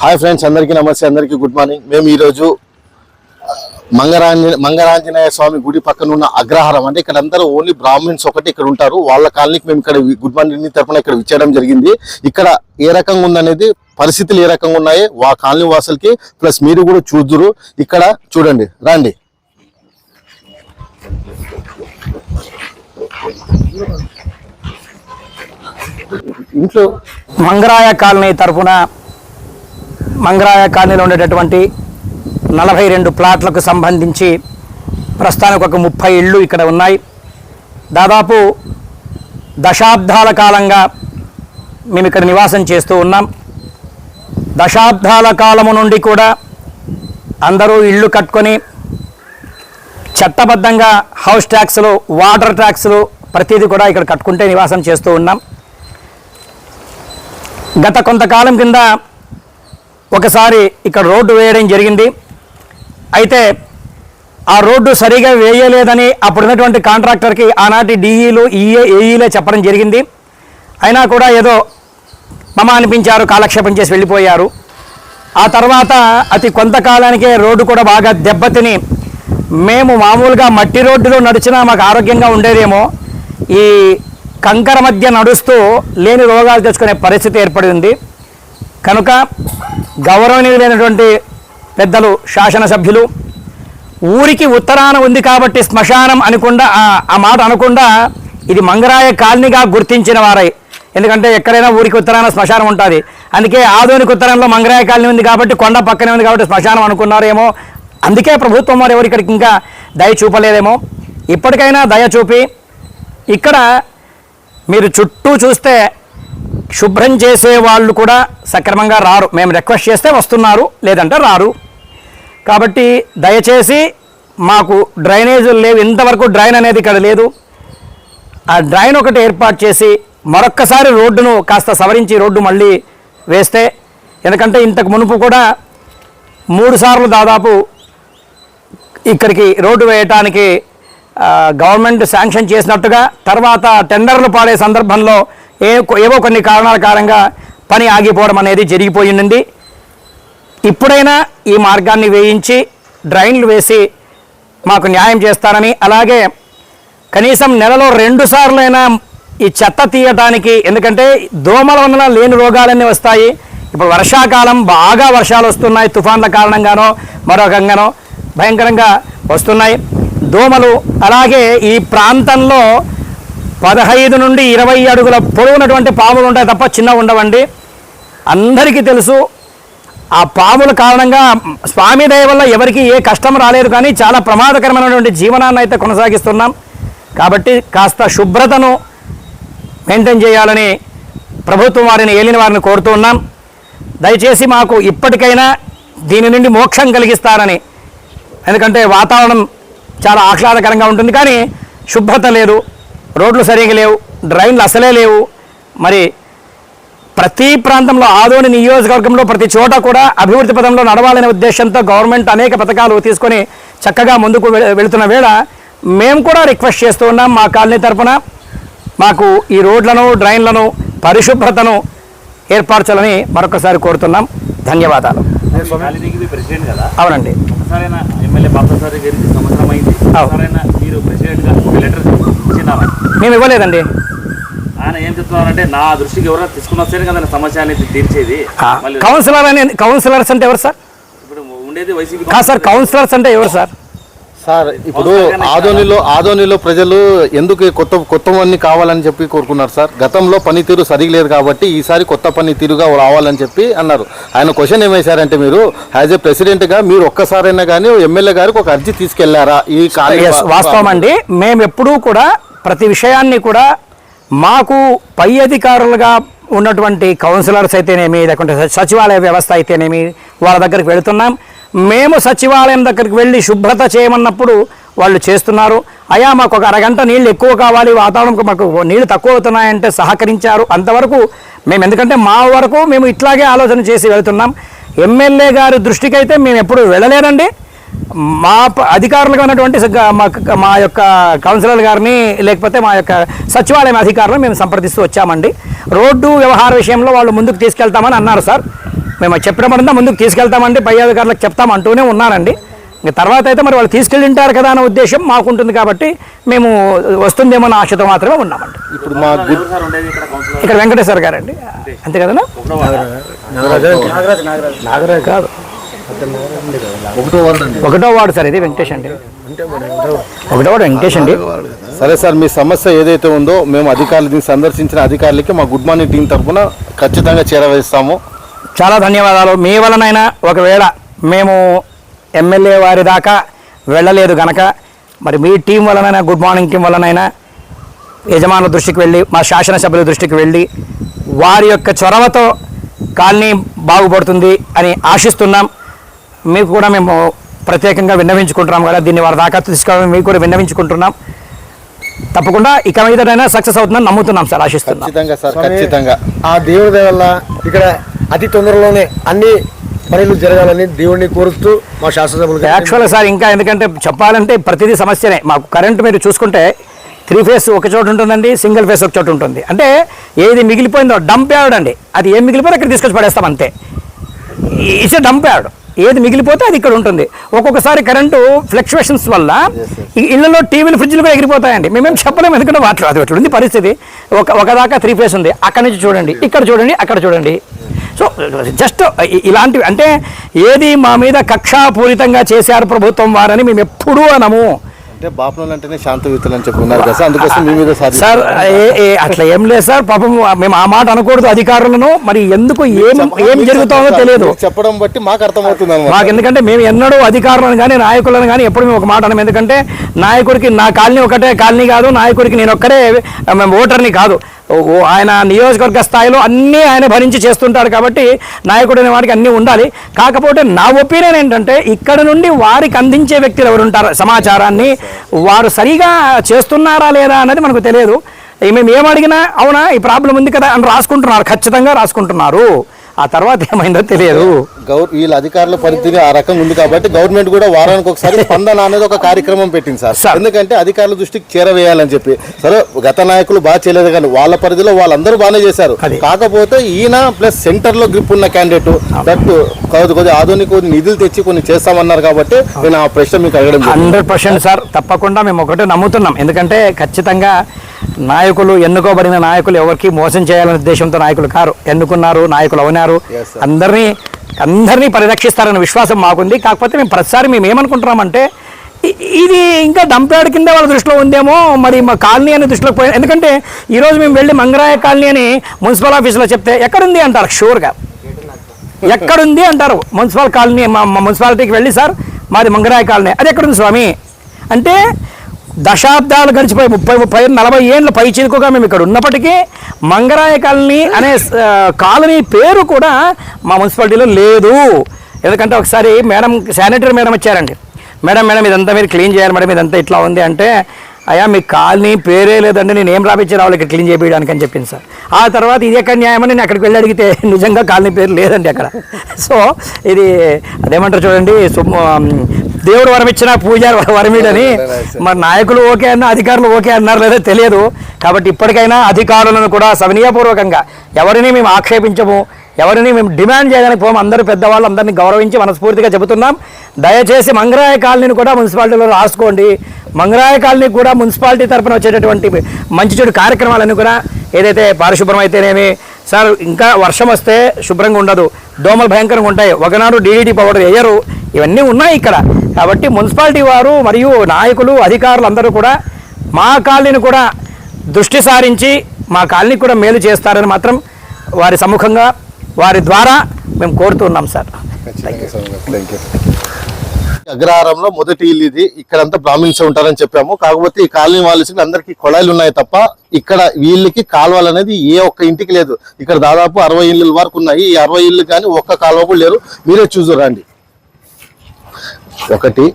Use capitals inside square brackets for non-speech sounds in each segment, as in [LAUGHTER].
Hi friends అందరికీ నమస్తే అందరికీ గుడ్ మార్నింగ్. మేము ఈరోజు మంగరాంజ మంగరాంజనేయ స్వామి గుడి పక్కన ఉన్న అగ్రహారం. అంటే ఇక్కడ అందరూ ఓన్లీ బ్రాహ్మిన్స్ ఒకటి ఇక్కడ ఉంటారు. వాళ్ళ కాలనీకి మేము ఇక్కడ గుడ్ మార్నింగ్ తరపున ఇక్కడ విచ్చేయడం జరిగింది. ఇక్కడ ఏ రకంగా ఉందనేది పరిస్థితులు ఏ రకంగా ఉన్నాయి వా కాలనీ వాసులకి ప్లస్ మీరు కూడా చూద్దురు. ఇక్కడ చూడండి రండి. ఇంట్లో మంగరాయ కాలనీ తరఫున మంగరాయ కాలనీలో ఉండేటటువంటి నలభై రెండు ప్లాట్లకు సంబంధించి ప్రస్తుతానికి ఒక ముప్పై ఇళ్ళు ఇక్కడ ఉన్నాయి. దాదాపు దశాబ్దాల కాలంగా మేము ఇక్కడ నివాసం చేస్తూ ఉన్నాం. దశాబ్దాల కాలము నుండి కూడా అందరూ ఇళ్ళు కట్టుకొని చట్టబద్ధంగా హౌస్ ట్యాక్స్లు వాటర్ ట్యాక్స్లు ప్రతిదీ కూడా ఇక్కడ కట్టుకుంటే నివాసం చేస్తూ ఉన్నాం. గత కొంతకాలం కింద ఒకసారి ఇక్కడ రోడ్డు వేయడం జరిగింది. అయితే ఆ రోడ్డు సరిగా వేయలేదని అప్పుడున్నటువంటి కాంట్రాక్టర్కి ఆనాటి డిఈలు ఈఏ ఏఈలే చెప్పడం జరిగింది. అయినా కూడా ఏదో మమ అనిపించారు కాలక్షేపం చేసి వెళ్ళిపోయారు. ఆ తర్వాత అతి కొంతకాలానికే రోడ్డు కూడా బాగా దెబ్బతిని మేము మామూలుగా మట్టి రోడ్డులో నడిచినా మాకు ఆరోగ్యంగా ఉండేదేమో. ఈ కంకర మధ్య నడుస్తూ లేని రోగాలు తెచ్చుకునే పరిస్థితి ఏర్పడింది. కనుక గౌరవనీయులైనటువంటి పెద్దలు శాసనసభ్యులు ఊరికి ఉత్తరాన ఉంది కాబట్టి శ్మశానం అనకుండా ఆ- మాట అనకుండా ఇది మంగరాయ కాలనీగా గుర్తించిన వారై. ఎందుకంటే ఎక్కడైనా ఊరికి ఉత్తరాన శ్మశానం ఉంటుంది. అందుకే ఆధునిక ఉత్తరంలో మంగరాయ కాలనీ ఉంది కాబట్టి కొండ పక్కనే ఉంది కాబట్టి శ్మశానం అనుకున్నారేమో. అందుకే ప్రభుత్వం వారు ఎవరు ఇక్కడికి ఇంకా దయ చూపలేదేమో. ఇప్పటికైనా దయ చూపి ఇక్కడ మీరు చుట్టూ చూస్తే శుభ్రం చేసే వాళ్ళు కూడా సక్రమంగా రారు. మేము రిక్వెస్ట్ చేస్తే వస్తున్నారు లేదంటే రారు. కాబట్టి దయచేసి మాకు డ్రైనేజీలు లేవు. ఇంతవరకు డ్రైన్ అనేది ఇక్కడ లేదు. ఆ డ్రైన్ ఒకటి ఏర్పాటు చేసి మరొక్కసారి రోడ్డును కాస్త సవరించి రోడ్డు మళ్ళీ వేస్తే ఎందుకంటే ఇంతకు మునుపు కూడా మూడు సార్లు దాదాపు ఇక్కడికి రోడ్డు వేయటానికి గవర్నమెంట్ శాంక్షన్ చేసినట్టుగా తర్వాత టెండర్లు పాడే సందర్భంలో ఏ ఏవో కొన్ని కారణాల కారణంగా పని ఆగిపోవడం అనేది జరిగిపోయింది ఇప్పుడైనా ఈ మార్గాన్ని వేయించి డ్రైన్లు వేసి మాకు న్యాయం చేస్తారని అలాగే కనీసం నెలలో రెండు సార్లైనా ఈ చెత్త తీయటానికి ఎందుకంటే దోమల వలన లేని రోగాలన్నీ వస్తాయి. ఇప్పుడు వర్షాకాలం బాగా వర్షాలు వస్తున్నాయి తుఫాన్ల కారణంగానో మరొకంగానో భయంకరంగా వస్తున్నాయి. దోమలు అలాగే ఈ ప్రాంతంలో పదహైదు నుండి ఇరవై అడుగుల పొడవునటువంటి పాములు ఉంటాయి తప్ప చిన్న ఉండవండి. అందరికీ తెలుసు ఆ పాముల కారణంగా స్వామి దయ వల్ల ఎవరికి ఏ కష్టం రాలేదు కానీ చాలా ప్రమాదకరమైనటువంటి జీవనాన్ని అయితే కొనసాగిస్తున్నాం. కాబట్టి కాస్త శుభ్రతను మెయింటైన్ చేయాలని ప్రభుత్వం వారిని ఏలిన వారిని కోరుతూ ఉన్నాం. దయచేసి మాకు ఇప్పటికైనా దీని నుండి మోక్షం కలిగిస్తారని. ఎందుకంటే వాతావరణం చాలా ఆహ్లాదకరంగా ఉంటుంది కానీ శుభ్రత లేదు. రోడ్లు సరిగా లేవు డ్రైన్లు అసలే లేవు. మరి ప్రతి ప్రాంతంలో ఆదోని నియోజకవర్గంలో ప్రతి చోట కూడా అభివృద్ధి పదంలో నడవాలనే ఉద్దేశంతో గవర్నమెంట్ అనేక పథకాలు తీసుకొని చక్కగా ముందుకు వె- వెళుతున్న వేళ మేము కూడా రిక్వెస్ట్ చేస్తూ ఉన్నాం మా కాలనీ తరపున మాకు ఈ రోడ్లను డ్రైన్లను పరిశుభ్రతను ఏర్పరచాలని మరొకసారి కోరుతున్నాం. ధన్యవాదాలు. అవునండి. మేము ఇవ్వలేదండి. ఆయన ఏం చెప్తున్నారంటే నా దృష్టికి ఎవరైనా తీసుకున్న వస్తేనే కదా సమస్య అనేది తీర్చేది. కౌన్సిలర్ అని కౌన్సిలర్స్ అంటే ఎవరు సార్? ఇప్పుడు ఉండేది వైసీపీ కాదు సార్ కౌన్సిలర్స్ అంటే ఎవరు సార్? సార్ ఇప్పుడు ఆదోనిలో ఆదోనిలో ప్రజలు ఎందుకు కొత్త కొత్తవన్నీ కావాలని చెప్పి కోరుకున్నారు సార్? గతంలో పనితీరు సరిగా లేదు కాబట్టి ఈసారి కొత్త పనితీరుగా రావాలని చెప్పి అన్నారు. ఆయన క్వశ్చన్ ఏమేశారంటే మీరు యాజ్ ఏ ప్రెసిడెంట్గా మీరు ఒక్కసారైనా కానీ ఎమ్మెల్యే గారికి ఒక అర్జీ తీసుకెళ్ళారా? ఈ వాస్తవం అండి. మేము ఎప్పుడూ కూడా ప్రతి విషయాన్ని కూడా మాకు పై అధికారులుగా ఉన్నటువంటి కౌన్సిలర్స్ అయితేనేమి లేకుంటే సచివాలయ వ్యవస్థ అయితేనేమి వాళ్ళ దగ్గరికి వెళుతున్నాం. మేము సచివాలయం దగ్గరికి వెళ్ళి శుభ్రత చేయమన్నప్పుడు వాళ్ళు చేస్తున్నారు. అయా మాకు ఒక అరగంట నీళ్ళు ఎక్కువ కావాలి వాతావరణం మాకు నీళ్ళు తక్కువ అవుతున్నాయంటే సహకరించారు. అంతవరకు మేము ఎందుకంటే మా వరకు మేము ఇట్లాగే ఆలోచన చేసి వెళ్తున్నాం. ఎమ్మెల్యే గారి దృష్టికైతే మేము ఎప్పుడు వెళ్ళలేనండి మా ప- అధికారులుగా ఉన్నటువంటి మా మా యొక్క కౌన్సిలర్ గారిని లేకపోతే మా యొక్క సచివాలయం అధికారులను మేము సంప్రదిస్తూ వచ్చామండి. రోడ్డు వ్యవహార విషయంలో వాళ్ళు ముందుకు తీసుకెళ్తామని అన్నారు సార్. మేము చెప్పినప్పుడంతా ముందుకు తీసుకెళ్తామండి పై అధికారులకు చెప్తాం అంటూనే ఉన్నారండి. ఇంక తర్వాత అయితే మరి వాళ్ళు తీసుకెళ్ళింటారు కదా అనే ఉద్దేశం మాకుంటుంది కాబట్టి మేము వస్తుందేమో అన్న ఆశతో మాత్రమే ఉన్నామండి. ఇప్పుడు మా ఇక్కడ కౌన్సిలర్ ఇక్కడ వెంకటేశ్వర గారండి. అంతే కదనా? ఒకటో వార్డా? నాగరాజ్ కాదు. ఒకటో వార్డు అండి. ఒకటో వార్డు సార్ ఇది వెంకటేష్ అండి. ఒకటో వార్డు వెంకటేష్ అండి. సరే సార్ మీ సమస్య ఏదైతే ఉందో మేము అధికారులు దీన్ని సందర్శించిన అధికారులకి మా గుడ్ మార్నింగ్ టీం తరఫున ఖచ్చితంగా చేరవేస్తాము. చాలా ధన్యవాదాలు. మీ వలనైనా ఒకవేళ మేము ఎమ్మెల్యే వారి దాకా వెళ్ళలేదు గనక మరి మీ టీం వలనైనా గుడ్ మార్నింగ్ టీం వలనైనా యజమానుల దృష్టికి వెళ్ళి మా శాసనసభ్యుల దృష్టికి వెళ్ళి వారి యొక్క చొరవతో కాలనీ బాగుపడుతుంది అని ఆశిస్తున్నాం. మీకు కూడా మేము ప్రత్యేకంగా విన్నవించుకుంటున్నాం కదా దీన్ని వారి దాకా తీసుకోవాలని మీకు కూడా విన్నవించుకుంటున్నాం. తప్పకుండా ఇక మీదటైనా సక్సెస్ అవుతుందని నమ్ముతున్నాం సార్ ఆశిస్తున్నాం. ఖచ్చితంగా సార్ స్వామి, ఖచ్చితంగా. ఆ దేవుడి దయ వల్ల ఇక్కడ అతి తొందరలోనే అన్ని పనులు జరగాలని దేవుడిని కోరుతూ మా శాసనసభ్యులు యాక్చువల్గా సార్ ఇంకా ఎందుకంటే చెప్పాలంటే ప్రతిదీ సమస్యనే. మాకు కరెంట్ మీరు చూసుకుంటే త్రీ ఫేస్ ఒక చోట ఉంటుందండి సింగిల్ ఫేస్ ఒక చోట ఉంటుంది. అంటే ఏది మిగిలిపోయిందో డంప్ యార్డ్ అండి. అది ఏం మిగిలిపోతే అక్కడ తీసుకొచ్చి పడేస్తాం అంతే. ఇట్స్ డంప్ యార్డ్ ఏది మిగిలిపోతే అది ఇక్కడ ఉంటుంది. ఒక్కొక్కసారి కరెంటు ఫ్లక్చువేషన్స్ వల్ల ఈ ఇళ్ళలో టీవీలు ఫ్రిడ్జ్లు కూడా ఎగిరిపోతాయండి. మేమేం చెప్పలేము ఎందుకంటే వాటర్ అది ఉంది పరిస్థితి. ఒక ఒకదాకా త్రీ ఫేస్ ఉంది. అక్కడ నుంచి చూడండి ఇక్కడ చూడండి అక్కడ చూడండి. సో జస్ట్ ఇలాంటివి. అంటే ఏది మా మీద కక్షాపూరితంగా చేశారు ప్రభుత్వం వారని మేము ఎప్పుడూ అనము. అంటే బాపనోళ్ళు అంటేనే శాంతయుతులు అని కదా సార్. అందుకోసం మీ మీద సార్ సార్ ఏ- ఏ- అట్లా ఏం లేదు సార్. పాపం మేము ఆ మాట అనకూడదు అధికారులను. మరి ఎందుకు ఏం ఏం జరుగుతుందో తెలియదు. చెప్పడం బట్టి మాకు అర్థమవుతుంది మాకు ఎందుకంటే మేము ఎన్నడూ అధికారులను కానీ నాయకులను కానీ ఎప్పుడు మేము ఒక మాట అనం ఎందుకంటే నాయకుడికి నా కాలనీ ఒకటే కాలనీ కాదు నాయకుడికి నేను ఒక్కడే ఓటర్ని కాదు. ఆయన నియోజకవర్గ స్థాయిలో అన్నీ ఆయన భరించి చేస్తుంటాడు కాబట్టి నాయకుడు అనే వాడికి అన్నీ ఉండాలి. కాకపోతే నా ఒపీనియన్ ఏంటంటే ఇక్కడ నుండి వారికి అందించే వ్యక్తులు ఎవరు ఉంటారు? సమాచారాన్ని వారు సరిగా చేస్తున్నారా లేదా అన్నది మనకు తెలియదు. మేము ఏం అడిగినా అవునా ఈ ప్రాబ్లం ఉంది కదా అని రాసుకుంటున్నారు. ఖచ్చితంగా రాసుకుంటున్నారు. ఆ తర్వాత ఏమైందో తెలియదు వీళ్ళ అధికారుల పరిధిని ఆ రకంగా ఉంది కాబట్టి గవర్నమెంట్ కూడా వారానికి ఒకసారి స్పందన అనేది ఒక కార్యక్రమం పెట్టింది సార్. ఎందుకంటే అధికారుల దృష్టికి చేరవేయాలని చెప్పి సరే గత నాయకులు బాగా చేయలేదు కానీ వాళ్ళ పరిధిలో వాళ్ళందరూ బాగానే చేశారు. కాకపోతే ఈయన ప్లస్ సెంటర్లో గ్రిప్ ఉన్న క్యాండిడేట్ దట్ కొద్ది కొద్ది ఆధునిక నిధులు తెచ్చి కొన్ని చేస్తామన్నారు కాబట్టి నేను ఆ ప్రశ్న మీకు అడగడం. హండ్రెడ్ పర్సెంట్ సార్ తప్పకుండా మేము ఒకటే నమ్ముతున్నాం ఎందుకంటే ఖచ్చితంగా నాయకులు ఎన్నుకోబడిన నాయకులు ఎవరికి మోసం చేయాలనే ఉద్దేశంతో నాయకులు కారు ఎన్నుకున్నారు నాయకులు అవునారు Sir. అందరినీ అందరినీ పరిరక్షిస్తారనే విశ్వాసం మాకుంది. కాకపోతే మేము ప్రతిసారి మేము ఏమనుకుంటున్నామంటే ఇది ఇంకా డంప్యార్డ్ కింద వాళ్ళ దృష్టిలో ఉందేమో మరి మా కాలనీ అనే దృష్టిలో పోయి ఎందుకంటే ఈరోజు మేము వెళ్ళి మంగరాయ కాలనీ అని మున్సిపల్ ఆఫీసులో చెప్తే ఎక్కడుంది? అంటారు షూర్గా. ఎక్కడుంది? అంటారు మున్సిపల్ కాలనీ మా మున్సిపాలిటీకి వెళ్ళి సార్ మాది మంగరాయ కాలనీ. అది ఎక్కడుంది స్వామి? అంటే దశాబ్దాలు గడిచిపోయి ముప్పై ముప్పై నలభై ఏళ్ళ పై చిరుకుగా మేము ఇక్కడ ఉన్నప్పటికీ మంగరాయ కాలనీ అనే కాలనీ పేరు కూడా మా మున్సిపాలిటీలో లేదు. ఎందుకంటే ఒకసారి మేడం శానిటరీ మేడం వచ్చారండి. మేడం మేడం ఇదంతా మీరు క్లీన్ చేయాలి మేడం ఇదంతా ఇట్లా ఉంది అంటే అయ్యా మీ కాలనీ పేరే లేదండి నేను ఏం రాపించి రావాలి ఇక్కడ క్లీన్ చేయడానికి అని చెప్పింది సార్. ఆ తర్వాత ఇది ఎక్కడ న్యాయమని నేను అక్కడికి వెళ్ళి అడిగితే [LAUGHS] నిజంగా కాలనీ పేరు లేదండి అక్కడ. సో ఇది అదేమంటారు చూడండి దేవుడు వరం ఇచ్చిన పూజారి వరమిడని [LAUGHS] మరి నాయకులు ఓకే అన్న అధికారులు ఓకే అన్నారు లేదో తెలియదు. కాబట్టి ఇప్పటికైనా అధికారులను కూడా సవినీయపూర్వకంగా ఎవరిని మేము ఆక్షేపించము ఎవరిని మేము డిమాండ్ చేయడానికి పోము అందరూ పెద్దవాళ్ళు అందరినీ గౌరవించి మనస్ఫూర్తిగా చెబుతున్నాం. దయచేసి మంగరాయ కాలనీని కూడా మున్సిపాలిటీలో రాసుకోండి. మంగరాయ కాలనీ కూడా మున్సిపాలిటీ తరపున వచ్చేటటువంటి మంచి చెడు కార్యక్రమాలన్నీ కూడా ఏదైతే పారిశుభ్రం అయితేనేమి సార్ ఇంకా వర్షం వస్తే శుభ్రంగా ఉండదు దోమలు భయంకరంగా ఉంటాయి. ఒకనాడు డీడీటీ పౌడర్ వేయరు. ఇవన్నీ ఉన్నాయి ఇక్కడ. కాబట్టి మున్సిపాలిటీ వారు మరియు నాయకులు అధికారులు అందరూ కూడా మా కాలనీని కూడా దృష్టి సారించి మా కాలనీకి కూడా మేలు చేస్తారని మాత్రం వారి సముఖంగా వారి ద్వారా మేము కోరుతున్నాం సార్. అగ్రహారంలో మొదటి ఇల్లు ఇది. ఇక్కడంతా బ్రాహ్మిన్స్ ఉంటారని చెప్పాము. కాకపోతే ఈ కాలనీ వాళ్ళకి అందరికి కొళాయిలు ఉన్నాయి తప్ప ఇక్కడ వీళ్ళకి కాలువలు అనేది ఏ ఒక్క ఇంటికి లేదు. ఇక్కడ దాదాపు అరవై ఇళ్ళు వరకు ఉన్నాయి. ఈ అరవై ఇళ్ళు కానీ ఒక్క కాలువ కూడా లేరు. మీరే చూసురండి ఒకటి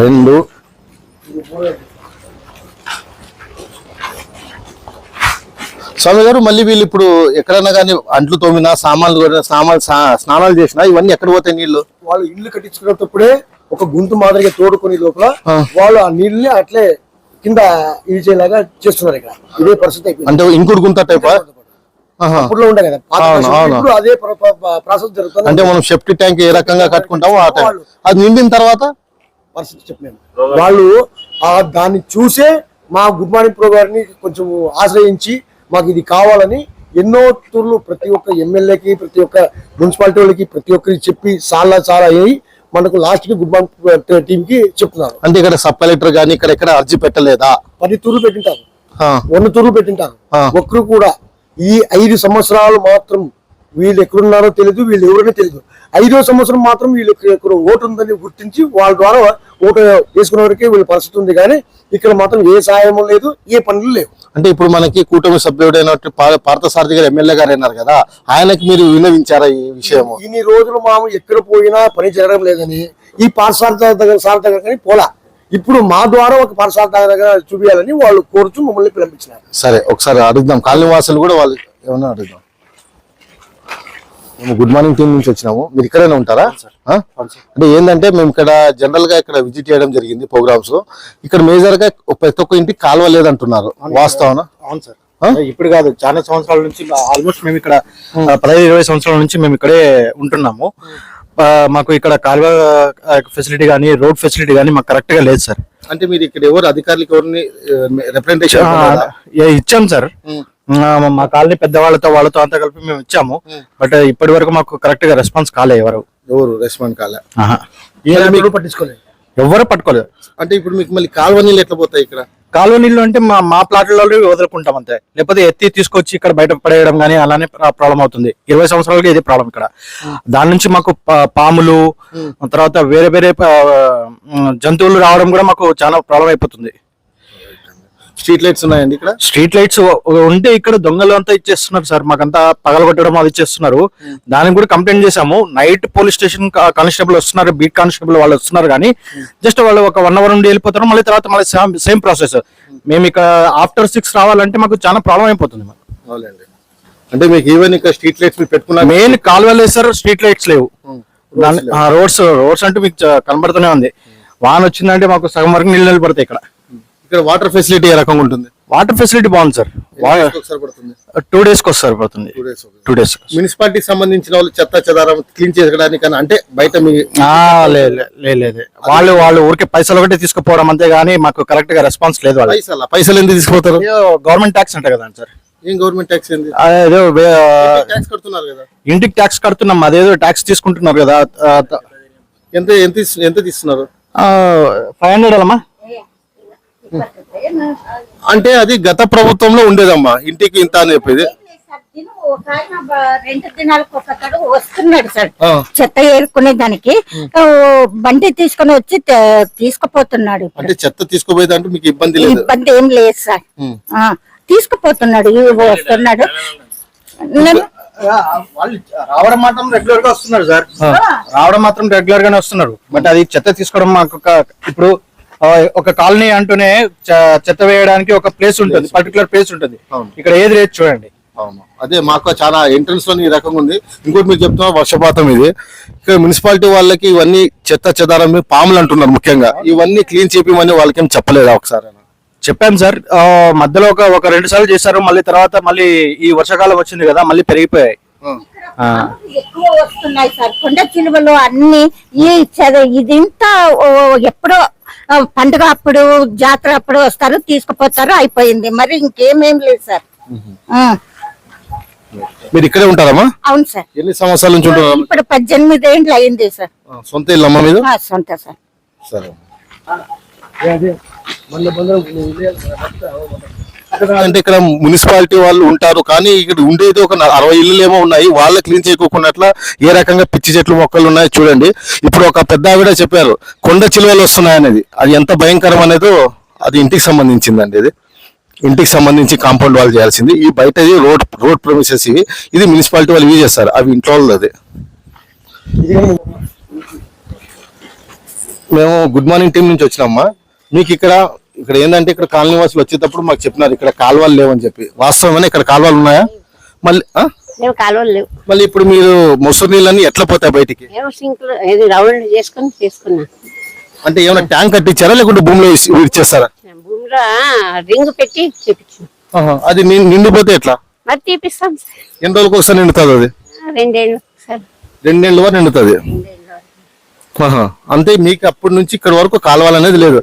రెండు స్వామి గారు మళ్ళీ వీళ్ళు ఇప్పుడు ఎక్కడైనా కానీ అంట్లు తోమినా సామాన్లు కొట్టినా, సామాన్లు స్నానాలు చేసినా ఇవన్నీ ఎక్కడ పోతాయి నీళ్ళు? వాళ్ళు ఇల్లు కట్టించుకున్నప్పుడే ఒక గుంత మాదిరిగా తోడుకొని లోపల. వాళ్ళు ఆ నీళ్ళని అట్లే కింద ఇడిచేలాగా చేస్తున్నారు ఇక్కడ. ఇదే పరిస్థితి అంటే ఇంకుడు గుంత టైపా? ఉండే కదా. ఇప్పుడు అదే ప్ర- ప్ర- ప్ర- ప్రాసెస్ జరుగుతుంది. అంటే మనం సెఫ్టీ ట్యాంక్ ఏ రకంగా కట్టుకుంటామో ఆ టైం అది నిండిన తర్వాత? పరిస్థితి వాళ్ళు ఆ దాన్ని చూసే మా గుడ్ మార్నింగ్ ప్రో గారిని కొంచెం ఆశ్రయించి మాకు ఇది కావాలని ఎన్నో తూర్లు ప్రతి ఒక్క ఎమ్మెల్యేకి ప్రతి ఒక్క మున్సిపాలిటీ వాళ్ళకి ప్రతి ఒక్కరికి చెప్పి చాలా చాలా అయ్యి మనకు లాస్ట్కి గుడ్ మార్నింగ్ టీమ్కి చెప్తున్నారు. అంటే ఇక్కడ సబ్ కలెక్టర్ గానీ ఇక్కడ ఎక్కడ అర్జీ పెట్టలేదా? పది తూర్లు పెట్టింటారు. వంద తూర్లు పెట్టింటారు. ఒక్కరు కూడా ఈ ఐదు సంవత్సరాలు మాత్రం వీళ్ళు ఎక్కడున్నారో తెలియదు వీళ్ళు ఎవరైనా తెలియదు ఐదో సంవత్సరం మాత్రం వీళ్ళకి ఇక్కడ ఓటు ఉందని గుర్తించి వాళ్ళ ద్వారా ఓటు వేసుకునే వరకే వీళ్ళ పరిస్థితి ఉంది. కానీ ఇక్కడ మాత్రం ఏ సహాయం లేదు ఏ పనులు లేవు. అంటే ఇప్పుడు మనకి కూటమి సభ్యుడైన పార్థసారథి గారు ఎమ్మెల్యే గారు అయినారు కదా ఆయనకి మీరు విన్నవించారా ఈ విషయము ఇన్ని రోజులు మాము ఎక్కడ పోయినా పని జరగడం లేదని ఈ పాఠశాల దగ్గర సార్ దగ్గర కానీ పోలా. ఇప్పుడు మా ద్వారా ఒక పాఠశాల దగ్గర చూపించాలని వాళ్ళు కోరుచు మమ్మల్ని పిలిపించినారు. సరే ఒకసారి అడుగుదాం. కాలనీ వాసులు కూడా వాళ్ళు ఏమన్నా అడుగుదాం? మేము గుడ్ మార్నింగ్ టీం నుంచి వచ్చినాము. మీరు ఇక్కడనే ఉంటారా? అంటే ఏంటంటే మేము ఇక్కడ జనరల్గా ఇక్కడ విజిట్ చేయడం జరిగింది ప్రోగ్రామ్స్ ఇక్కడ మేజర్గా ప్రతి ఒక్క ఇంటికి కాలువ లేదంటున్నారు. వాస్తవన అవును సార్. ఇప్పుడు కాదు చాలా సంవత్సరాల నుంచి ఆల్మోస్ట్ మేము ఇక్కడ పదహైదు ఇరవై సంవత్సరాల నుంచి మేము ఇక్కడే ఉంటున్నాము. మాకు ఇక్కడ కాలువ ఫెసిలిటీ కానీ రోడ్ ఫెసిలిటీ కానీ మాకు కరెక్ట్గా లేదు సార్. అంటే మీరు ఇక్కడ ఎవరు అధికారులకు ఎవరిని రిప్రజెంటేషన్ ఇచ్చాం సార్. మా కాలనీ పెద్దవాళ్ళతో వాళ్ళతో అంతా కలిపి మేము ఇచ్చాము. బట్ ఇప్పటి వరకు మాకు కరెక్ట్గా రెస్పాన్స్ కాలే ఎవరు. ఎవరు రెస్పాండ్ కాలే? పట్టించుకోలేదు? ఎవరు పట్టుకోలేదు. అంటే ఇప్పుడు మీకు మళ్ళీ కాలువ నీళ్ళు ఎట్లా పోతాయి ఇక్కడ? కాలువ నీళ్ళు అంటే మా మా ప్లాట్లలో వదులుకుంటాం అంతే. లేకపోతే ఎత్తి తీసుకొచ్చి ఇక్కడ బయట పడేయడం కానీ అలానే ప్రాబ్లం అవుతుంది. ఇరవై సంవత్సరాలకి ఇది ప్రాబ్లం ఇక్కడ. దాని నుంచి మాకు పాములు తర్వాత వేరే వేరే జంతువులు రావడం కూడా మాకు చాలా ప్రాబ్లం అయిపోతుంది. స్ట్రీట్ లైట్స్ ఉన్నాయండి ఇక్కడ? స్ట్రీట్ లైట్స్ ఉంటే ఇక్కడ దొంగలు అంతా ఇచ్చేస్తున్నారు సార్. మాకంతా పగలగొట్టడం అది ఇచ్చేస్తున్నారు. దానికి కూడా కంప్లైంట్ చేశాము. నైట్ పోలీస్ స్టేషన్ కానిస్టేబుల్ వస్తున్నారు బీట్ కానిస్టేబుల్ వాళ్ళు వస్తున్నారు కానీ జస్ట్ వాళ్ళు ఒక వన్ అవర్ నుండి వెళ్ళిపోతారు మళ్ళీ తర్వాత మళ్ళీ సేమ్ ప్రాసెస్. మేము. ఇక్కడ ఆఫ్టర్ సిక్స్ రావాలంటే మాకు చాలా ప్రాబ్లం అయిపోతుంది అంటే మీకు ఈవెన్ ఇక్కడ స్ట్రీట్ లైట్స్ పెట్టుకున్నా మెయిన్ కాలువలు సార్ స్ట్రీట్ లైట్స్ లేవు. రోడ్స్ రోడ్స్ అంటే మీకు కనబడుతూనే ఉంది. వాన వచ్చిందంటే మాకు సగం వరకు నీళ్ళు నిలబడతాయి ఇక్కడ. ఇక్కడ వాటర్ ఫెసిలిటీ ఏ రకంగా ఉంటుంది? వాటర్ ఫెసిలిటీ బాగుంది సార్. టూ డేస్కి వస్తారు పడుతుంది? days ఒకసారి. టూ డేస్ మున్సిపాలిటీకి సంబంధించిన వాళ్ళు చెత్త చెదారం క్లీన్ చేయడానికి అంటే బయట లేదు వాళ్ళు వాళ్ళు ఊరికే పైసలు ఒకటే తీసుకుపోవడం అంతే గానీ మాకు కరెక్ట్గా రెస్పాన్స్ లేదు వాళ్ళు పైసలు? పైసలు ఎందుకు తీసుకుపోతారు? గవర్నమెంట్ ట్యాక్స్ అంట కదా సార్. ఏం గవర్నమెంట్ ట్యాక్స్ ఏంది? అదేదో ట్యాక్స్ కడుతున్నారు కదా. ఇంటికి ట్యాక్స్ కడుతున్నాం. అదేదో ట్యాక్స్ తీసుకుంటున్నారు కదా. ఎంత ఎంత ఎంత తీస్తున్నారు? ఫైవ్ హండ్రెడ్ అమ్మా అంటే అది గత ప్రభుత్వంలో ఉండేదమ్మా. ఇంటికి ఇంత అని చెప్పేది. ఒక ఆయన రెండు దినాలకు ఒకతడు వస్తున్నాడు సార్. చెత్త ఏరుకునే దానికి బండి తీసుకొని వచ్చి తీసుకుపోతున్నాడు. అంటే చెత్త తీసుకుపోయేది అంటే మీకు ఇబ్బంది లేదు? ఇబ్బంది ఏం లేదు సార్. ఆ, తీసుకుపోతున్నాడు వస్తున్నాడు. నేను- వాళ్ళు రావడం మాత్రం రెగ్యులర్గా వస్తున్నారు సార్. రావడం మాత్రం రెగ్యులర్ గానే వస్తున్నారు. బట్ అది చెత్త తీసుకోవడం మాకు ఇప్పుడు ఒక కాలనీ అంటూనే చెత్త వేయడానికి ఒక ప్లేస్ ఉంటుంది పర్టికులర్ ప్లేస్ ఉంటుంది. ఇక్కడ ఏది లేదు చూడండి. అవును. అదే మాకు చాలా ఎంట్రన్స్లో ఈ రకంగా ఉంది. ఇంకోటి మీరు చెప్తున్నా వర్షపాతం ఇది. ఇక్కడ మున్సిపాలిటీ వాళ్ళకి ఇవన్నీ చెత్త చెదారం పాములు అంటున్నారు ముఖ్యంగా. ఇవన్నీ క్లీన్ చేపిమని వాళ్ళకేం చెప్పలేదా ఒకసారి? చెప్పాం సార్. మధ్యలో ఒక ఒక రెండు సార్లు చేశారు. మళ్ళీ తర్వాత మళ్ళీ ఈ వర్షాకాలం వచ్చింది కదా మళ్ళీ పెరిగిపోయాయి. ఎక్కువ వస్తున్నాయి సార్. కొండ చిలువలు అన్ని ఈ ఇదింతా ఓ, ఎప్పుడో పండుగ అప్పుడు జాతర అప్పుడు వస్తారు తీసుకుపోతారు అయిపోయింది. మరి ఇంకేమేం లేదు సార్. ఆ, మీరు ఇక్కడే ఉంటారమ్మా? అవును సార్. ఎన్ని సంవత్సరాల నుంచి ఉంటారు? ఇప్పుడు పద్దెనిమిది ఏండ్లు అయింది సార్. సొంత ఇల్లు అమ్మ మీద? ఆ, సొంత సార్. సరే. అంటే ఇక్కడ మున్సిపాలిటీ వాళ్ళు ఉంటారు కానీ ఇక్కడ ఉండేది ఒక అరవై ఇళ్ళు ఏమో ఉన్నాయి వాళ్ళ క్లీన్ చేయకోకున్నట్ల ఏ రకంగా పిచ్చి చెట్లు మొక్కలు ఉన్నాయో చూడండి. ఇప్పుడు ఒక పెద్ద ఆవిడ చెప్పారు కొండ చిలువలు వస్తున్నాయి అనేది. అది ఎంత భయంకరం అనేదో అది ఇంటికి సంబంధించిందండి ఇది. ఇంటికి సంబంధించి కాంపౌండ్ వాళ్ళు చేయాల్సింది. ఈ బయటది రోడ్ రోడ్ ప్రొమిసెస్ ఇవి. ఇది మున్సిపాలిటీ వాళ్ళు యూజ్ చేస్తారు. అవి ఇంట్లో అది. మేము గుడ్ మార్నింగ్ టీం నుంచి వచ్చినామ్మా మీకు ఇక్కడ ఇక్కడ ఏంటంటే ఇక్కడ కాలనీ వాసులు వచ్చేటప్పుడు మాకు చెప్పినారు ఇక్కడ కాలువలు లేవని చెప్పి. వాస్తవమైన? ఇక్కడ కాలువలు ఉన్నాయా? మళ్ళీ కాలువలు లేవు. మళ్ళీ ఇప్పుడు మీరు ముసురు నీళ్ళని ఎట్లా పోతాయి బయటికి? రౌండ్ చేసుకొని అంటే ఏమైనా ట్యాంక్ కట్టించారా లేకుంటే భూమిలో ఇచ్చేస్తారా భూమిలో రింగ్ పెట్టి చేపించాను. అది నిండిపోతే ఎట్లా? మరి తీపిస్తాం సార్. ఎన్ని రోజులకు ఒకసారి నిండుతుంది అది? రెండేళ్ళు రెండేళ్ళ వరకు నిండుతుంది. అంతే మీకు అప్పటి నుంచి ఇక్కడ వరకు కాలువాలనేది లేదు.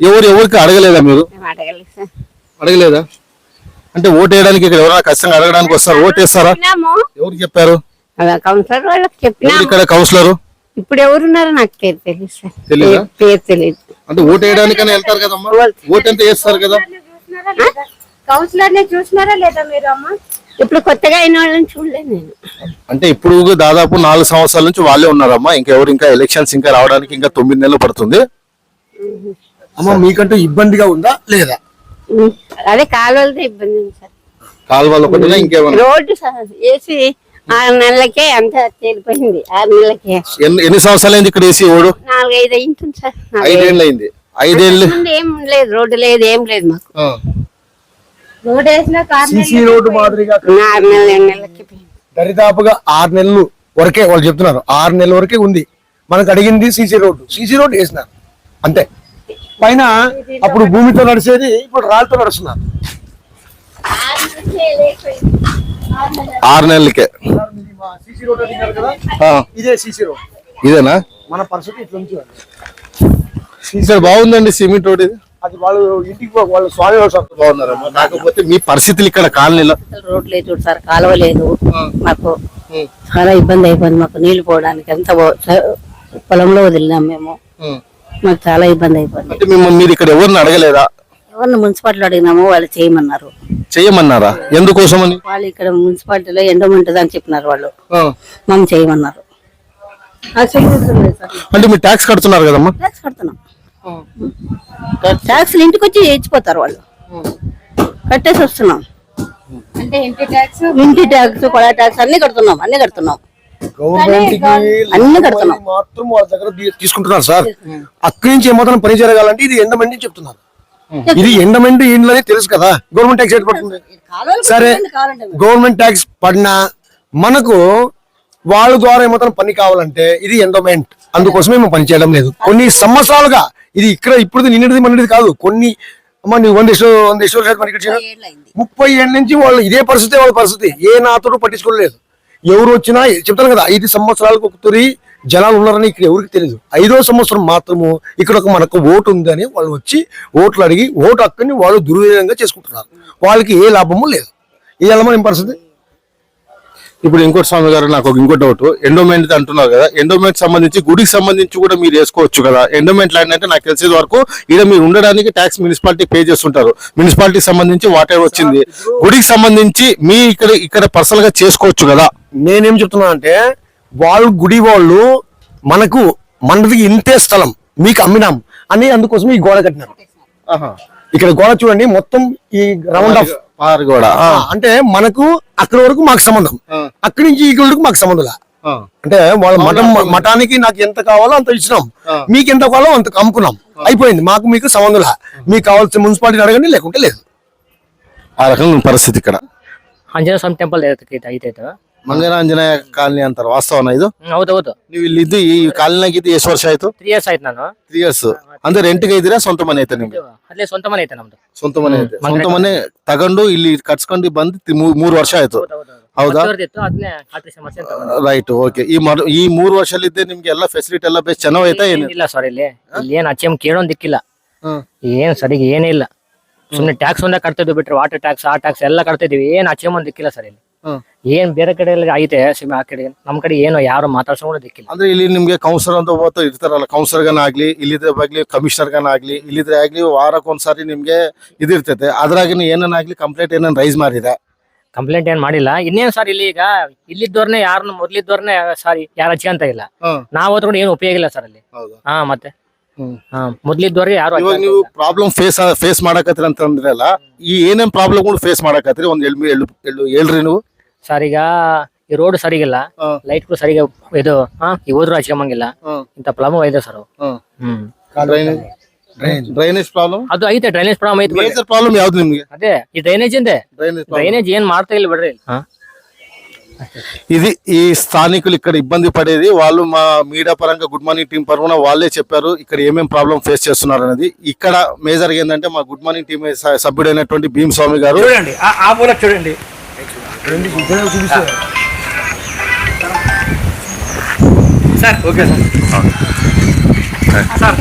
ఎవరు ఎవరికి అడగలేదా మీరు? అడగలేదు. అంటే ఓటు వేయడానికి ఇక్కడ ఎవరైనా ఖచ్చితంగా అడగడానికి వస్తారు? ఓటు వేస్తారా? ఎవరు చెప్పారు? కౌన్సిలర్ వాళ్ళకి ఇక్కడ కౌన్సిలర్? ఇప్పుడు ఎవరున్నారో నాకు పేరు తెలియదు పేరు తెలియదు అంటే ఓటు వేయడానికైనా వెళ్తారు కదమ్మా? ఓటు ఎంత వేస్తారు కదా? కౌన్సిలర్ని చూసినారా లేదా మీరు అమ్మ? ఇప్పుడు కొత్తగా అయిన వాళ్ళని చూడలేదు నేను. అంటే ఇప్పుడు దాదాపు నాలుగు సంవత్సరాల నుంచి వాళ్ళే ఉన్నారమ్మా. ఇంకెవరు ఇంకా ఎలక్షన్స్ ఇంకా రావడానికి ఇంకా తొమ్మిది నెలలు పడుతుంది. అమ్మ మీకంటూ ఇబ్బందిగా ఉందా? లేదా. అదే కాలువలతో ఇబ్బంది ఉంది సార్. కాలువలు ఒకటినా ఇంకేమన్నా రోడ్డు సార్ వేసి ఆరు నెలలకే అంత తేలిపోయింది ఆరు నెలలకే. ఎన్ని ఎన్ని సంవత్సరాలు అయింది ఇక్కడ వేసి ఓడు? నాలుగైదు అయింటుంది సార్. నాలుగైదు. ఐదేళ్ళు. అయింది ఐదేళ్ళు ముందు ఏం లేదు రోడ్డు లేదు ఏం లేదు మాకు. ఆ. రోడ్ వేసిన కార్ సీసీ రోడ్డు మాదిరిగా ఆరు నెలలు ఏడు నెలలకి పోయింది. దరిదాపుగా ఆరు నెలలు వరకే వాళ్ళు చెప్తున్నారు ఆరు నెలల వరకే ఉంది. మనకు అడిగింది సీసీ రోడ్డు. సీసీ రోడ్డు వేసినారు. అంతే. పైన అప్పుడు భూమితో నడిచేది ఇప్పుడు రాళ్ళతో నడుస్తున్నారు. ఆరు నెలలకే. సీసీ రోడ్ అడిగినారు కదా? ఆ. ఇదే సీసీ రోడ్. ఇదేనా? మన పరిస్థితి ఇట్లా ఇక్కడ బాగుందండి సిమెంట్ రోడ్ ఇది. అది వాళ్ళు ఇంటికి వాళ్ళ స్వామి బాగున్నారమ్మా కాకపోతే మీ పరిస్థితులు ఇక్కడ కాలనీలో. రోడ్ లేదు చూడు సార్ కాలువ లేదు. మాకు చాలా ఇబ్బంది అయిపోయింది మాకు నీళ్ళు పోవడానికి. అంత పొలంలో వదిలినాం మేము. మాకు చాలా ఇబ్బంది అయిపోయింది. అంటే మిమ్మల్ని మీరు ఇక్కడ ఎవరిని అడగలేదా? ఎవరిని మున్సిపాలిటీలో అడిగినాము వాళ్ళు చేయమన్నారు. చెయ్యమన్నారా ఎందుకోసమని? వాళ్ళు ఇక్కడ మున్సిపాలిటీలో ఎండోమెంట్ అని చెప్పినారు వాళ్ళు. ఆ. మనం చేయమన్నారు. అది చేయలేదు సార్. అంటే మీరు ట్యాక్స్ కడుతున్నారు కదమ్మా? ట్యాక్స్ కడుతున్నాం. ట్యాక్స్లు ఇంటికి వచ్చి ఇచ్చిపోతారు వాళ్ళు. కట్టేసి వస్తున్నాం. అంటే ఇంటి ట్యాక్స్? ఇంటి ట్యాక్స్ కొడా ట్యాక్స్ అన్ని కడుతున్నాం అన్ని కడుతున్నాం. అన్ని కడుతున్నాం. మాత్రం వాళ్ళ దగ్గర తీసుకుంటున్నారు సార్. అక్కడి నుంచి ఏమాత్రం పని జరగాలంటే ఇది ఎండమెంట్ అని చెప్తున్నారు. ఇది ఎండమెంట్ ఇండ్లని తెలుసు కదా. గవర్నమెంట్ ట్యాక్స్ పడుతుంది? సరే గవర్నమెంట్ ట్యాక్స్ పడినా మనకు వాళ్ళ ద్వారా ఏమాత్రం పని కావాలంటే ఇది ఎండోమెంట్. అందుకోసమే మేము పని చేయడం లేదు. కొన్ని సంవత్సరాలుగా ఇది ఇక్కడ ఇప్పుడు నిన్నటిది మనది కాదు. కొన్ని అమ్మ నువ్వు వంద వంద ఇష్టం. ముప్పై ఏళ్ళ నుంచి వాళ్ళు ఇదే పరిస్థితి వాళ్ళ పరిస్థితి. ఏ నాతోడు పట్టించుకోలేదు. ఎవరు వచ్చినా చెప్తాను కదా ఐదు సంవత్సరాలకు ఒకసారి జనాలు ఉన్నారని ఇక్కడ ఎవరికి తెలియదు ఐదో సంవత్సరం మాత్రము ఇక్కడ ఒక మనకు ఓటు ఉందని వాళ్ళు వచ్చి ఓట్లు అడిగి ఓటు హక్కుని వాళ్ళు దుర్వినియోగంగా చేసుకుంటున్నారు. వాళ్ళకి ఏ లాభము లేదు. ఇది ఎలా మన పరిస్థితి? ఇప్పుడు ఇంకోటి స్వామి గారు నాకు ఒక ఇంకో డౌట్ ఎండోమెంట్ అంటున్నారు కదా ఎండోమెంట్ సంబంధించి గుడికి సంబంధించి కూడా మీరు వేసుకోవచ్చు కదా. ఎండోమెంట్ ల్యాండ్ అంటే నాకు తెలిసేది వరకు ఇక్కడ మీరు ఉండడానికి ట్యాక్స్ మున్సిపాలిటీ పే చేస్తుంటారు. మున్సిపాలిటీకి సంబంధించి వాటర్ వచ్చింది. గుడికి సంబంధించి మీ ఇక్కడ ఇక్కడ పర్సనల్గా చేసుకోవచ్చు కదా. నేనేం చెప్తున్నా అంటే వాళ్ళు గుడి వాళ్ళు మనకు మనది ఇంతే స్థలం మీకు అమ్మినాం అని అందుకోసం ఈ గోడ కట్టినారు. ఇక్కడ గోడ చూడండి మొత్తం ఈ రౌండ్ ఆఫ్ గోడ. అంటే మనకు అక్కడ వరకు మాకు సంబంధం అక్కడి నుంచి ఇక్కడ వరకు మాకు సంబంధం అంటే వాళ్ళ మఠం మఠానికి నాకు ఎంత కావాలో అంత ఇచ్చినాం. మీకు ఎంత కావాలో అంత అమ్ముకున్నాం. అయిపోయింది మాకు మీకు సంబంధం మీకు కావాల్సిన మున్సిపాలిటీ అడగండి లేకుంటే లేదు. ఆ రకమైన పరిస్థితి ఇక్కడ. ఆంజనేయ స్వామి టెంపుల్ అయితే ಮಂಗನಾಂಜನೇಯ ಕಾಲನಿ ಅಂತಾರ ವಾಸ್ತವನ ಇದು? ಹೌದು ಹೌದು. ನೀವು ಇಲ್ಲಿ ಇದ್ದು ಈ ಕಾಲನಿಯಾಗ ಇದ್ದು ಎಷ್ಟು ವರ್ಷ ಆಯ್ತು? ತ್ರೀ ಇಯರ್ಸ್ ಆಯ್ತು ನಾನು. ತ್ರೀ ಇಯರ್ಸ್ ಅಂದ್ರೆ ರೆಂಟ್ಗೆ ಇದ್ದೀರಾ ಸ್ವಂತ ಮನೆ ಐತೆ ನಿಮ್ಗೆ? ಅಲ್ಲೇ ಸ್ವಂತ ಮನೆ ಐತೆ ನಮ್ದು. ಸ್ವಂತ ಮನೆ ಐತೆ. ಸ್ವಂತ ಮನೆ ತಗೊಂಡು ಇಲ್ಲಿ ಕಟ್ಸ್ಕೊಂಡು ಬಂದು ತಿ- ಮೂ- ಮೂರು ವರ್ಷ ಆಯ್ತು. ಹೌದಾ ಇತ್ತು ಅದನ್ನೇ ಖಾತ್ರಿ ಸಮಸ್ಯೆ ಅಂತ ರೈಟ್ ಓಕೆ ಈ ಮರು ಈ ಮೂರು ವರ್ಷಲ್ಲಿದ್ದೆ ನಿಮ್ಗೆ ಎಲ್ಲ ಫೆಸಿಲಿಟಿ ಎಲ್ಲ ಬೇಸ್ ಚೆನ್ನಾಗೈತಾ ಏನು? ಇಲ್ಲ ಸರ್ ಇಲ್ಲಿ. ಇಲ್ಲಿ ಏನ್ ಅಚ್ಚೆಮ್ ಕೇಳೋನ್ ದಿಕ್ಕಿಲ್ಲ. ಏನ್ ಸರಿಗೆ ಏನೇ ಇಲ್ಲ ಸುಮ್ನೆ ಟ್ಯಾಕ್ಸ್ ಒಂದೇ ಕಟ್ತಿದ್ವಿ ಬಿಟ್ರೆ ವಾಟರ್ ಟ್ಯಾಕ್ಸ್ ಆ ಟ್ಯಾಕ್ಸ್ ಎಲ್ಲ ಕಟ್ತಿದ್ವಿ ಏನ್ ಅಚ್ಚೆಮ್ ಒಂದ್ ದಿಕ್ಕಿಲ್ಲ ಸರ್ ಇಲ್ಲಿ. ಏನ್ ಬೇರೆ ಕಡೆ ಎಲ್ಲ ಐತೆ ಸಿಮೆ ಆ ಕಡೆ. ನಮ್ ಕಡೆ ಏನು ಯಾರು ಮಾತಾಡ್ಸೋದು ದಿಕ್ಕಿಲ್ಲ ಅಂದ್ರೆ ಇಲ್ಲಿ ನಿಮ್ಗೆ ಕೌನ್ಸಿಲರ್ ಅಂತ ಒಬ್ಬ ಇರ್ತಾರಲ್ಲ ಕೌನ್ಸಿಲರ್ಗನ ಆಗ್ಲಿ ಇಲ್ಲಿದ್ರಾಗ್ಲಿ ಕಮಿಷನರ್ ಕಮಿಷನರ್ಗನ ಆಗ್ಲಿ ಇಲ್ಲಿದ್ರೆ ಆಗ್ಲಿ ವಾರಕ್ಕೊಂದ್ಸಾರಿ ನಿಮ್ಗೆ ಇದಿರ್ತೈತೆ. ಅದ್ರಾಗಿನ ಏನನ್ನಾಗ್ಲಿ ಕಂಪ್ಲೇಂಟ್ ಏನನ್ನ ರೈಸ್ ಮಾಡಿದೆ? ಕಂಪ್ಲೇಂಟ್ ಏನ್ ಮಾಡಿಲ್ಲ. ಇನ್ನೇನ್ ಸರ್ ಇಲ್ಲಿ ಈಗ ಇಲ್ಲಿದ್ದವ್ರನ್ನೇ ಯಾರನ್ನ ಮೊದ್ಲಿದ್ದವ್ರನ್ನೇ ಸಾರಿ ಯಾರು ಅಂತ ಇಲ್ಲ. ನಾವ್ ಹೋದ್ಕೊಂಡು ಏನು ಉಪಯೋಗ ಇಲ್ಲ ಸರ್ ಅಲ್ಲಿ. ಹಾ ಮತ್ತೆ. ಹ್ಮ್. ಹಾ ಮೊದ್ಲಿದ್ದವ್ರಿಗೆ ಯಾರು ಇವಾಗ ನೀವು ಪ್ರಾಬ್ಲಮ್ ಫೇಸ್ ಫೇಸ್ ಮಾಡಕತ್ತೀರ ಅಂತ ಅಂದ್ರಲ್ಲ ಈ ಏನೇನ್ ಪ್ರಾಬ್ಲಮ್ ಫೇಸ್ ಮಾಡಕತ್ತೀರಿ? ಒಂದ್ ಎಳ್ಮಿ ಎಳ್ಳು ಎಳ್ಳು ಹೇಳ್ರಿ ನೀವು. ಸರ್ ಈಗ ಈ ರೋಡ್ ಸರಿಗಿಲ್ಲ ಹಾ. ಲೈಟ್ಗಳು ಸರಿಗೆ ಇದು ಹಾ ಈ ಹೋದ್ರು ಹಚ್ಕೊಂಬಂಗಿಲ್ಲ ಹ್ಮ್. ಇಂತ ಪ್ರಾಬ್ಲಮ್ ಇದೆ ಸರ್ ಹ್ಮ್. ಹ್ಮ್ ಡ್ರೈನೇಜ್ ಪ್ರಾಬ್ಲಮ್ ಅದು ಐತೆ ಡ್ರೈನೇಜ್ ಪ್ರಾಬ್ಲಮ್ ಐತೆ ಬಿಡ್ರಿ. ಮೇಜರ್ ಪ್ರಾಬ್ಲಮ್ ಯಾವ್ದು ನಿಮ್ಗೆ ಅದೇ ಈ ಡ್ರೈನೇಜ್ ಇಂದೆ ಡ್ರೈನೇಜ್ డ్రైనేజ్ ఏం మారుతా ಇಲ್ಲ బిడ్రి హా? ఇది ఈ స్థానికులు ఇక్కడ ఇబ్బంది పడేది వాళ్ళు మా మీడియా పరంగా గుడ్ మార్నింగ్ టీం పరంగా వాళ్ళే చెప్పారు ఇక్కడ ఏమేం ప్రాబ్లం ఫేస్ చేస్తున్నారు అనేది ఇక్కడ మేజర్ ఏంటంటే మా గుడ్ మార్నింగ్ టీం సభ్యుడైనటువంటి భీమ్ స్వామి గారు చూడండి ఆ- ఆ పూల చూడండి చూపిస్తే సార్. Okay sir. సార్